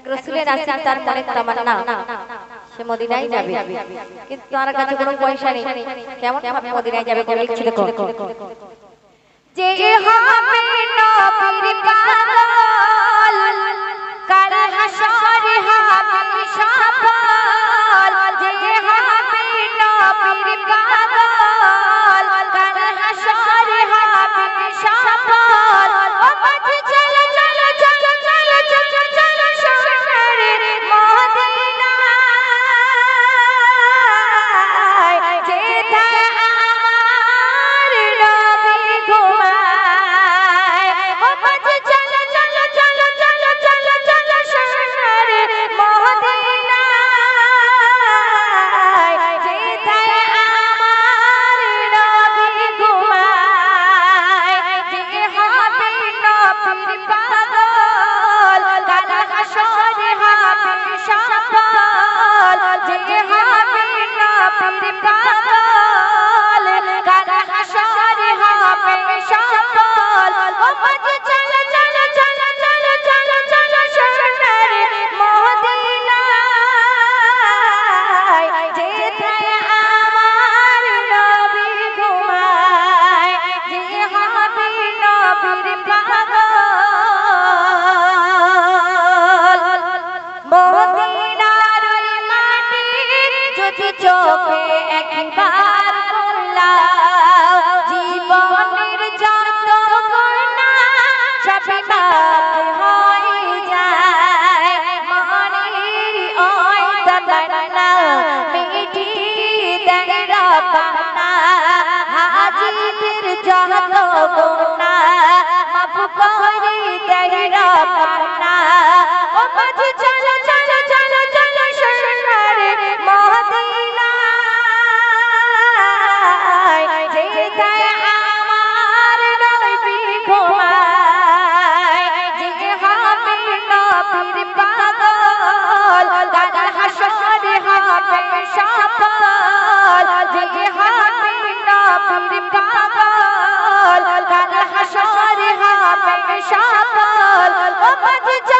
এক রসুলের আছে তার মনে তামান্না। সে মদিনায় যাবে। কিন্তু তার কাছে কোনো পয়সা নেই। কেমন ভাবে মদিনায় যাবে কোন লিখছিল যে হবে নবীর পাগল কাল হাসরে হবে সফল করে দেয় রব্বানা ও বাজে চলো চলো চলো চলো সোনারে মদিনায় যেথায় আমার নবী ঘুমায় যে হবে নবীর ও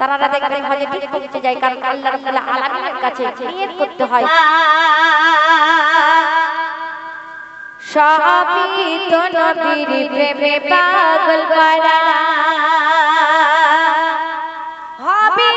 তারা দেখবেন হজে ঠিক পৌঁছে যায়, কারণ আল্লাহ রাব্বুল আলামিনের কাছে নিয়ত করতে হয়। সবই তো নবীর প্রেমে পাগল করা। হবে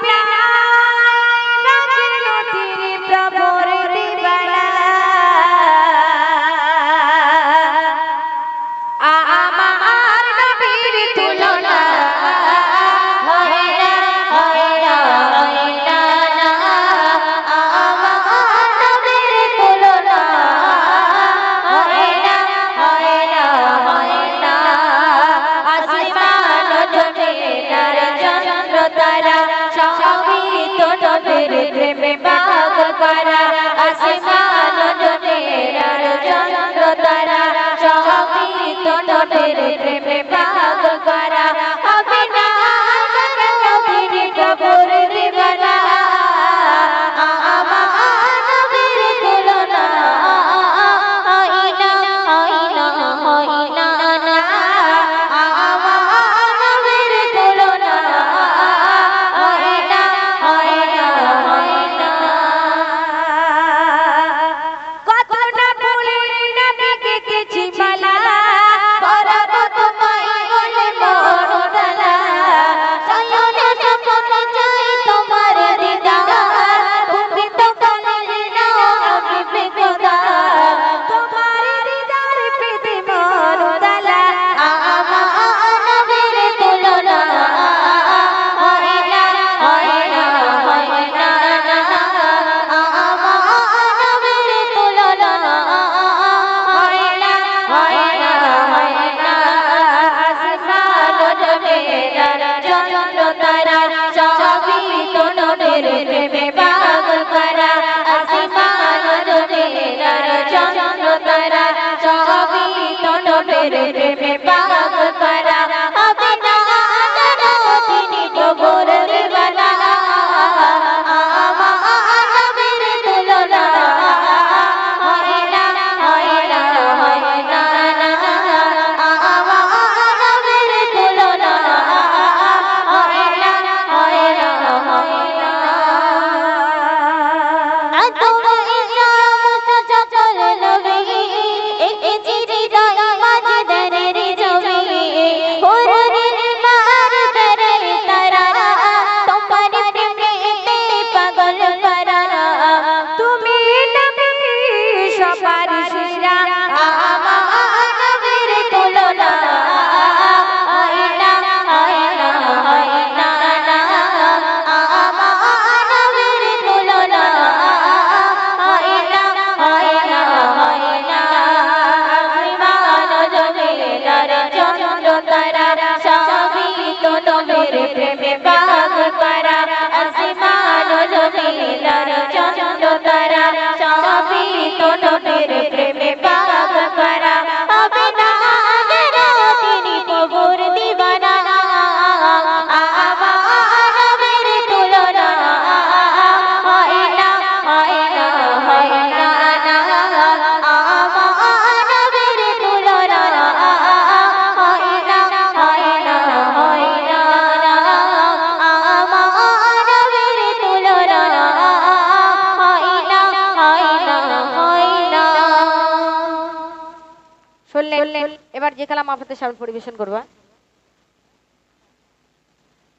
আর যে খেলা আপনাদের সামনে পরিবেশন করব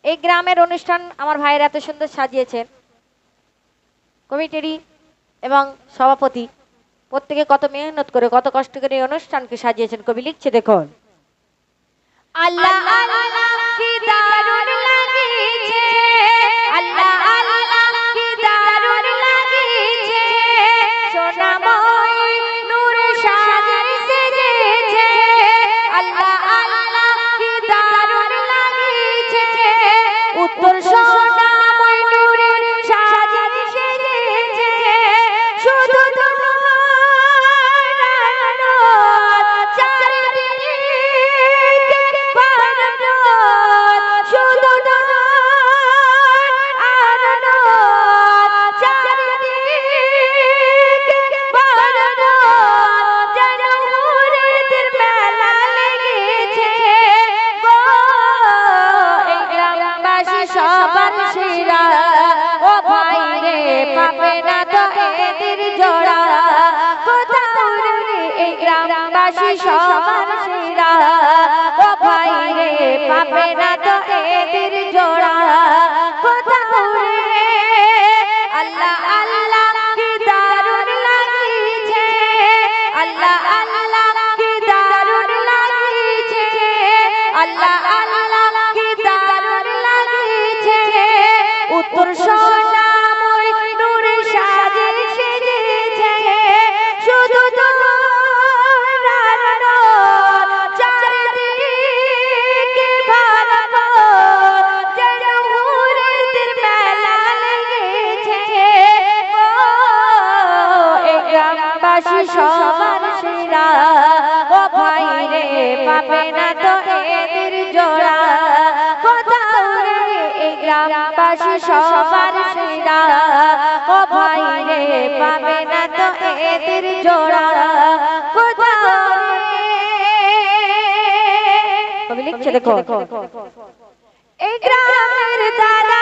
এই গ্রামের অনুষ্ঠান আমার ভাইয়ের এত সুন্দর সাজিয়েছেন কমিটিরই এবং সভাপতি প্রত্যেকে কত মেহনত করে কত কষ্ট করে এই অনুষ্ঠানকে সাজিয়েছেন কবি লিখছে দেখুন আল্লাহ আল্লাহ কি দারুণ দর্শন সবার সেরা। ও ভাই রে পাবে না তো এদের বাসি সবার সেরা। ও ভাই রে পাবে না তো এদের জোড়া। কবি লিখছে দেখো। এই গ্রামের দাদা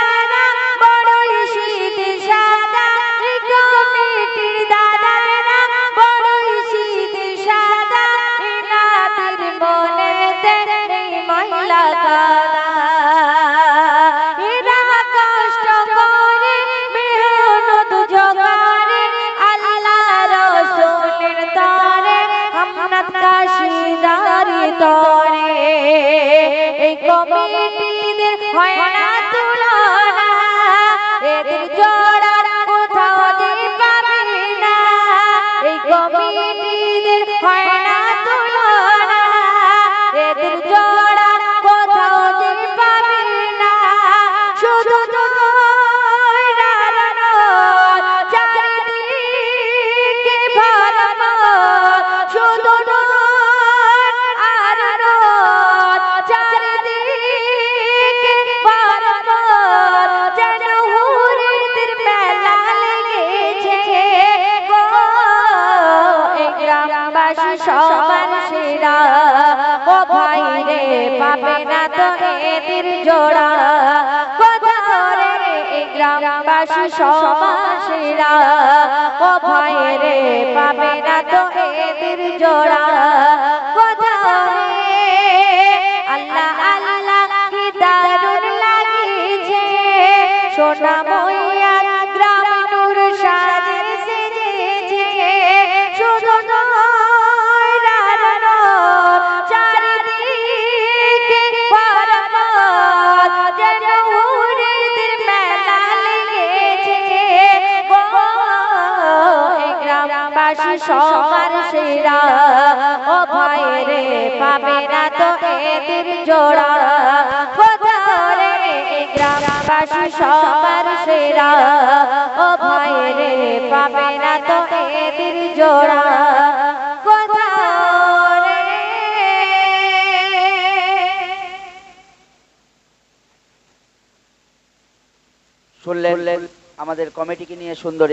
এদের হয় না তুলনা। এদের মেয়েদের জোড়া। কোথারে সমাসেরা ও ভয়ে পাবে না তো প্রেমের জোড়া। খোদারে গ্রামবাসী সবার সেরা। ও ভাইয়ের পাবে না তো এদের জোড়া। শুনলেন, আমাদের কমিটিকে নিয়ে সুন্দর